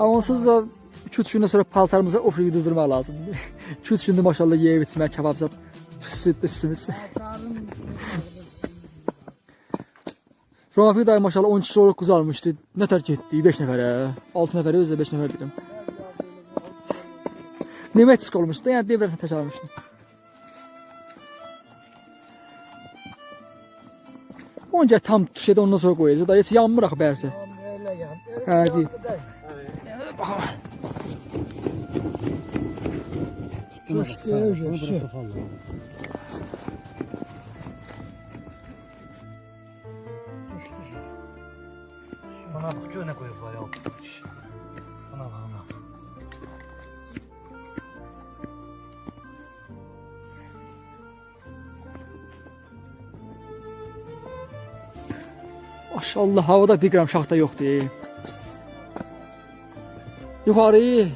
Ama onsuz da 2-3 gündən sonra paltarımıza ofri yıldırmaq lazımdır. 2-3 gündə maşallah yeyib içmək, kebab zat, süt üstümüz. Rafi dayı maşallah 12 kiloluk quz almışdı. Nə tər getdi 5 nəfərə. 6 nəfərə özü 5 nəfər deyirəm. Nemetisk olmuşdu. Yəni devrə tək almışdı. Onca tam şeydə ondan sonra qoyacaq. Da heç yanmır axı yan. Hə, deyil. Düştü öyle. Şu. Düştü. Bana bak gör ne koyuyorlar ya. Bana bak bana. Maşallah havada 1 qram şaxta yoxdur. Yuxarı.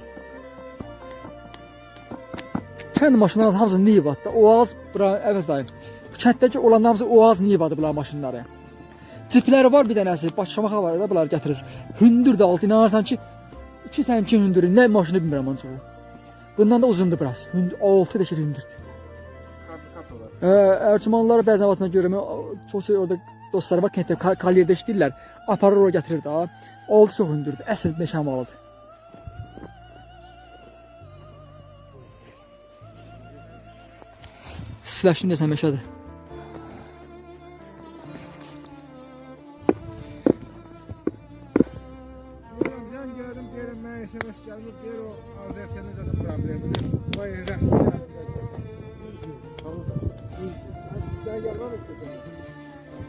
Kənd maşınlarının hamısı Nivadda. Oğaz bura əvəz dayım. Bu kənddəki olanlar hamısı Oğaz Nivadı bunlar maşınları. Cipləri var bir dənəsi, başlamağa var da bunlar gətirir. Hündür də altı inanırsan ki 2 sənki hündür. Nə maşını bilmirəm ancaq. Bundan da uzundur biraz. Hündür, 6 dəşə hündürdür. Erçmanları bəzən vaxt mən görürəm, çox şey orada dostlar var kənddə kal- kalyerdə işləyirlər. Aparır ora gətirir də. Oldu çox hündürdür. Əsl meşə malıdır. Vay resmi sen. Sen gel lan sen.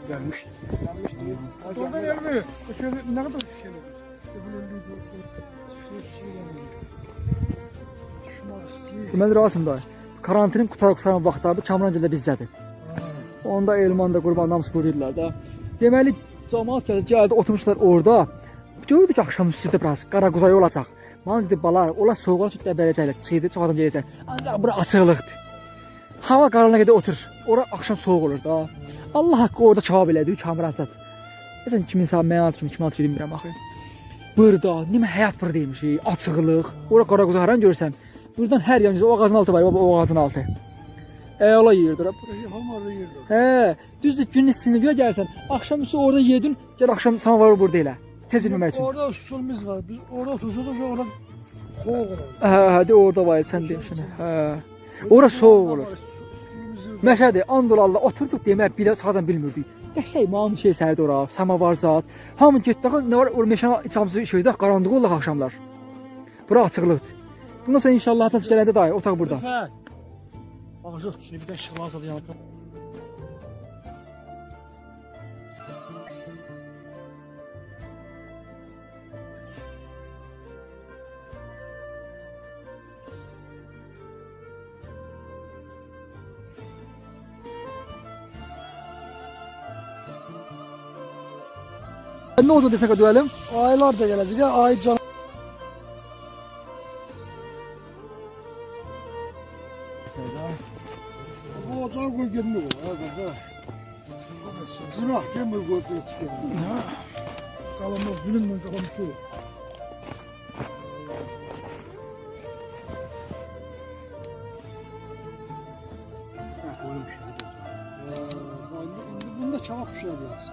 Gelmiş. Yanlış değil. Oradan gelmiyor. Şöyle ne kadar. Şu şey gelmiyor. Şuna istiyor. Deməli Rasim dayı, karantinin qutarı qutaran vaxtlarda Kamrancədə bizdədir. Onda Elmanda Qurban namaz qururlar da. Deməli cəmaət gəldi, oturmuşlar orada. Gördük axşam üstüdə biraz qara quzay olacaq. Mən dedi bala, ola soğuğa tutda bərəcəklər, çox adam gələcək. Ancaq bura açıqlıqdır. Hava qaralana qədər otur. Ora axşam soğuq olur da. Allah haqqı orada kebab elədi, Kamranzad. Məsələn kimin sağ mən altı kimi kimin altı bilmirəm axı. Burada nimə həyat buradaymış, açıqlıq. Ora qara quzay haran görsən. Buradan hər yanınca o ağacın altı var, baba o ağacın altı. Əla yerdir. ha. Hamar yeri. Hə, düzdür gün istini görə gəlsən. Axşam üstü orada yedin, gəl axşam samavarı burada elə. Tez yemək üçün. Orada usulümüz var. Biz orada da orada soğuk olur. Hə, hə, orada var sən demişsən. Hə. Ora soğuk olur. Məşədi, andol Allah oturduq demək bilə çıxacan bilmirdik. Qəşəng mamı şey sərdi ora, samavar zat. Hamı getdi, nə var? Ora meşənin içəmsi şeydə qaranlıq olur axşamlar. Bura açıqlıqdır. Bundan sonra inşallah açıq gələndə dayı otaq burada. Fəd. Ağzı tutsun bir de şıklas adı yanında. Nə olacaq desək döyəlim? Aylar da gelecek ya ay can. Koy çıkıyor. Kalamaz zulümden kalamış o. Koymuş. Şimdi bunda çabuk pişirebiliriz.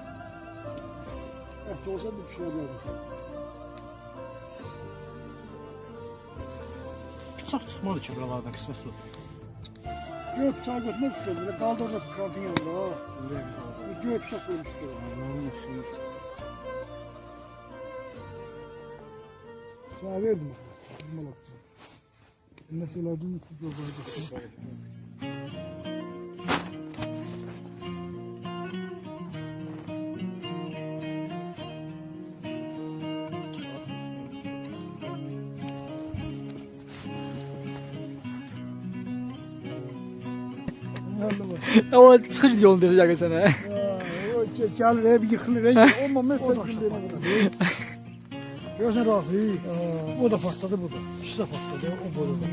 Et olsa da pişirebiliriz. Bıçak çıkmadı ki buralardan kısa su. Göğe bıçağı götürmez işte. Böyle kaldı orada krantın yanında. ha. Bir Göğe bıçak koymuş diyor. Sana verdim bak. Bizim alakası. Mesela dün şu göğe Ama çıxır yolun deyəcək sənə. Gelir hep yıkılır. Ama mesela Gözün rafi. O da patladı bu da. İkisi de patladı. O boruda.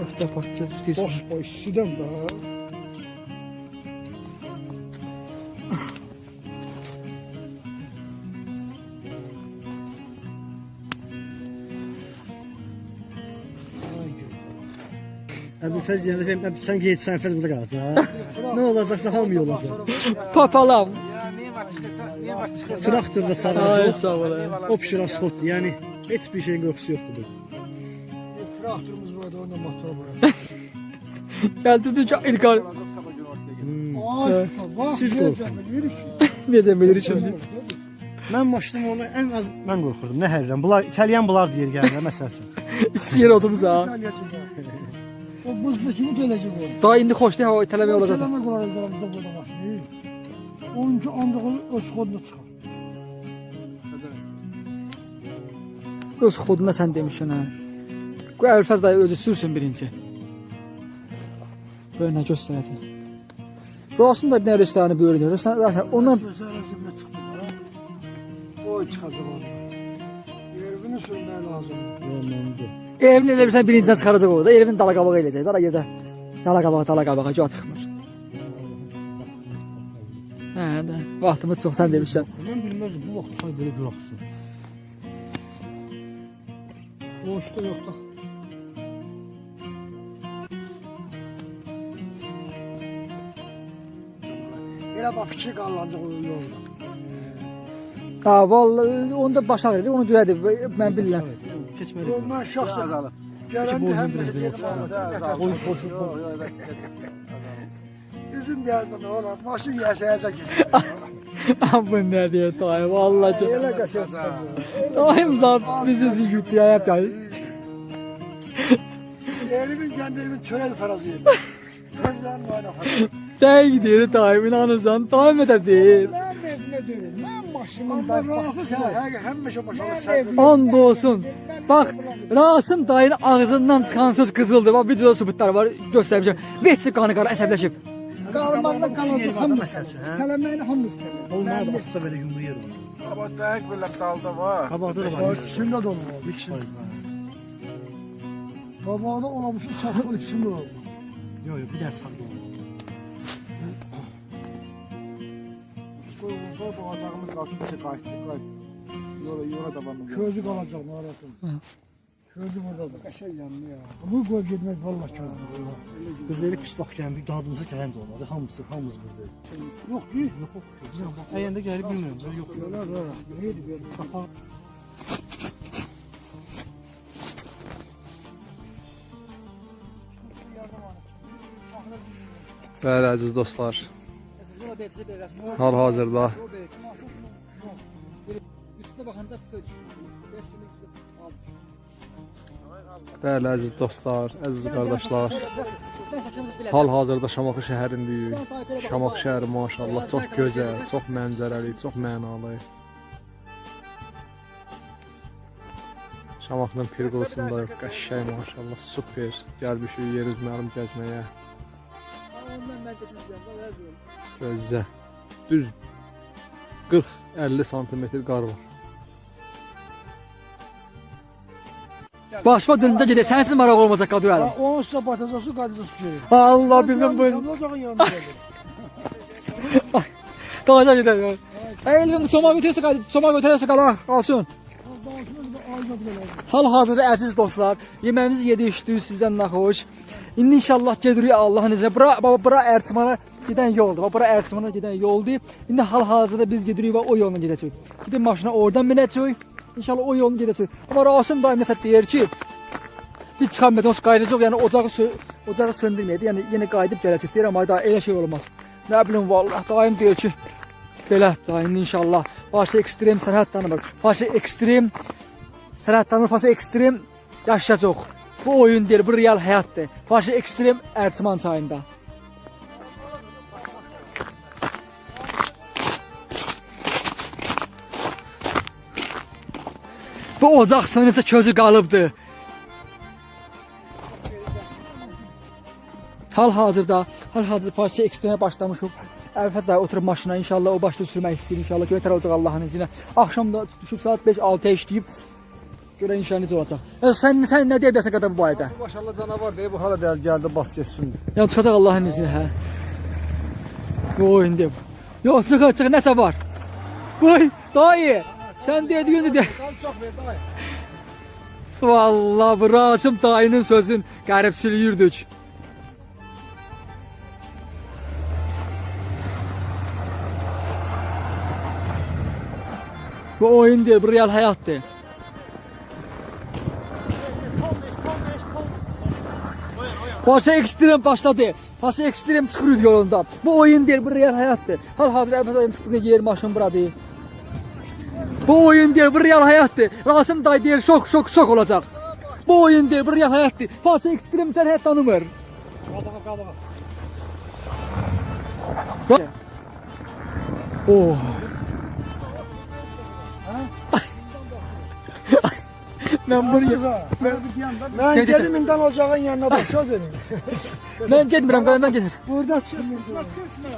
Daşda partlayacaq istəyirsən. Boş boş sudan da. Abi Fəz deyəndə ben sen getsən Fəz burada qalacaq. ne olacaksa hamı olacak. Papalam. Çalacaq. sağ ol. O pişir asfaltdır. Yəni heç bir şeyin qorxusu yoxdur. Traktörümüz vardı onda motor var. Geldi ki İlkar. Hmm. Ay bak Siz korkun. Necə bilir şimdi. Mən maşınım onu ən az mən qorxurdum. Nə hərdən. Bunlar İtalyan bunlar deyir gəlir məsəl üçün. İstəyir ha. O buzlu kimi gelecek o. Daha indi xoş deyil, o itələmək olacaq. Kelime kurarız aramızda burada. Oyuncu ancak onu öz koduna çıkar. Öz xoduna sən demişsən ha. Bu Əlfəz dayı özü sürsün birinci. Böyle göstərəcək. Rasim da bir dənə restoranı böyrüdür. Restoran, ondan Sözü arasında çıktı. Oy çıkacak orada. Yerini sürmeye lazım. Yorulmalıdır. Evin elə bilsən birincidən çıxaracaq orada. Evin dala qabağa eləyəcək. Dala yerdə. Dala qabağa, dala qabağa yox çıxmır. Hə, də. Vaxtımız çox sən demişsən. Mən bilməzdim bu vaxt çay belə gül axsın. Boşta yok da. Elə bax fikir qallanacaq o yolda. Ha, vallahi onda baş ağrıyır. Onu görədir. Mən bilirəm. Keçməli. Yoldan şahsen gələndə həm də deyir Üzüm deyəndə nə olar? Maşın yəsəyəcək gizli. Bu nə deyə dayı, vallahi çox. Elə qəşəng çıxacaq. Dayım zat bizi ziyütü ya yap ya. Yerimin kendilimin çörel farazı yedim. Fenzan var farazı. Dəy gidiyor dayım, inanırsan. Dayım da deyir. Ben bezme dönüm. Da serdim. And olsun. Bak, Rasim dayının ağzından çıxan söz qızıldır. Bak, videoda sübutlar var, göstərmişəm. Vəhsi qanı qara əsəbləşib. Kalmakla kalacak ham Məsəl üçün, hə? Kelemeğini ham istedim. Olmadı atda belə yumru yer var. Kabakta ek böyle dalda var. Qabaqda da var. Baş içinde dolu oldu. Babağda olamış çakıl içinde oldu. Yox, yox, bir dənə sağ ol. Koy boğacağımız kalsın bir şey kayıttı kay. Yola yola da mı? Közü kalacak naratın. Közü burada da. Kaşa yanlı ya. Bu koy gitmek vallahi közü. Elə pis bax gələn bir dadımıza gələn də olmadı. Hamısı, hamımız burada. Yok değil. Yox, yox. Əyəndə gəlib bilmirəm, belə yox. Yolar var. Neydi böyle? Bəli, əziz dostlar, hal-hazırda Bəli, əziz dostlar, əziz qardaşlar, hal-hazırda Şamaxı şəhərindəyik. Şamaxı şəhəri maşallah çox gözəl, çox mənzərəli, çox mənalı. Şamaxının Pirqolusunda qəşəng maşallah, super. Gəlmişik yer üzmərim gəzməyə. Gözlə. Düz 40-50 sm qar var. Başıma dönünce gidiyor. Sensiz maraq olmasa kadı Ha, yarım. o olsa batacak su kadıysa su gelir. Allah bizim bu. Şamlazağın yanında gelir. Dağda gidiyor. Elim çoma götürürse kadı. Çoma götürürse kalı kalsın. Hal-hazırda əziz dostlar, yeməyimizi yedik, içdik, sizdən nə xoş. İndi inşallah gedirik Allahın izniyle. Bura, baba, bura Erçimana gedən yoldur. Baba, bura Erçimana gedən yoldur. İndi hal-hazırda biz gedirik və o yolla gedəcəyik. Də maşına oradan minəcəyik. İnşallah o yolunu gedəcəyik. Amma Rasim daim məsəl deyir ki, biz çıxamayacağıq, qayıdacaq, yəni ocağı sö ocağı söndürməyəcək. Yəni yenə qayıdıb gələcək. Deyirəm ay da elə şey olmaz. Nə bilim vallah daim deyir ki, belə da indi inşallah başı ekstrem sənət tanımır. Başı ekstrem sənət tanımır, başı ekstrem yaşayacaq. Bu oyun deyil, bu real həyatdır. Başı ekstrem Erçiman çayında. Bu ocaq sönübsə közü qalıbdı. Hal-hazırda, hal-hazır parça ekstremə başlamışıq. Əlfəz də oturub maşına inşallah o başda sürmək istəyir inşallah. Götər olacaq Allahın izni ilə. Axşam da düşüb saat 5-6-ya işləyib görə inşallah olacaq. Yəni sən sən nə deyə bilərsən qədər bu barədə? Maşallah canavar deyə bu hala dəl gəldi bas getsin. Yəni çıxacaq Allahın izni hə. Bu oyun deyib. Yox çıx çıx nəsə var. Qoy dayı. Sən dediyin də. Vallahi bu Rasim dayının sözün qəribsiliyirdük. Bu oyun değil, bu real hayattı. Pasa ekstrem başladı. Pasa ekstrem çıxır yolunda. Bu oyun değil, bu real hayattır. Hal-hazır əvvəl çıxdığı yer maşın buradır. Bu oyun değil, bu real hayattır. Rasim dayı deyir, şok, şok, şok olacak. Bu oyun değil, bu real hayattır. Pasa ekstrem sən həyat tanımır. Qabağa qabağa. Oh. Ben buraya Ben gel. geliminden ocağın yanına bak şu dönüyor. ben qalan mən gedir. Burada çıkmıyorsun. Bak kesme.